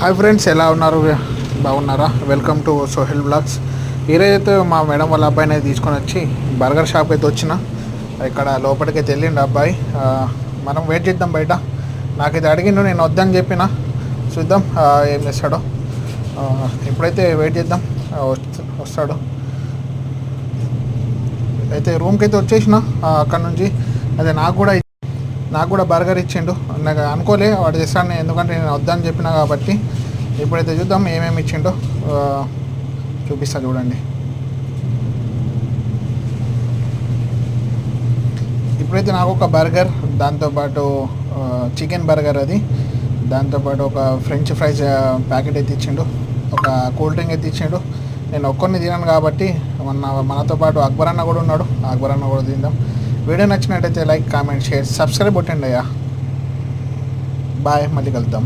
Hi friends ఎలా ఉన్నారు? బాగున్నారా? వెల్కమ్ టు సోహెల్ బ్లాగ్స్ ఈరోజైతే మా మేడం వాళ్ళ అబ్బాయిని అయితే తీసుకొని వచ్చి బర్గర్ షాప్ అయితే వచ్చిన. ఇక్కడ లోపలికి అయితే వెళ్ళిండు అబ్బాయి. మనం వెయిట్ చేద్దాం బయట. నాకైతే అడిగిండు నేను వద్దని చెప్పిన? చూద్దాం ఏం చేస్తాడో. ఇప్పుడైతే వెయిట్ చేద్దాం. వస్తాడు. అయితే రూమ్కి అయితే వచ్చేసిన అక్కడ నుంచి. అదే నాకు కూడా నాకు కూడా బర్గర్ ఇచ్చిండు. నాకు అనుకోలే వాడు చేస్తాను ఎందుకంటే నేను వద్దని చెప్పిన కాబట్టి. ఇప్పుడైతే చూద్దాం ఏమేమి ఇచ్చిండో. చూపిస్తా చూడండి. ఇప్పుడైతే నాకు ఒక బర్గర్ దాంతోపాటు చికెన్ బర్గర్ అది. దాంతోపాటు ఒక ఫ్రెంచ్ ఫ్రైస్ ప్యాకెట్ అయితే ఇచ్చిండు. ఒక కూల్ డ్రింక్ అయితే ఇచ్చిండు. నేను ఒక్కరిని తినాను కాబట్టి మన మనతో పాటు అక్బర్ అన్న కూడా ఉన్నాడు. అక్బర్ అన్న కూడా తిందాం. వీడియో నచ్చినట్టయితే లైక్ కామెంట్ షేర్ సబ్స్క్రైబ్ కొట్టండి అయ్యా. బాయ్ మళ్ళీ కలుద్దాం.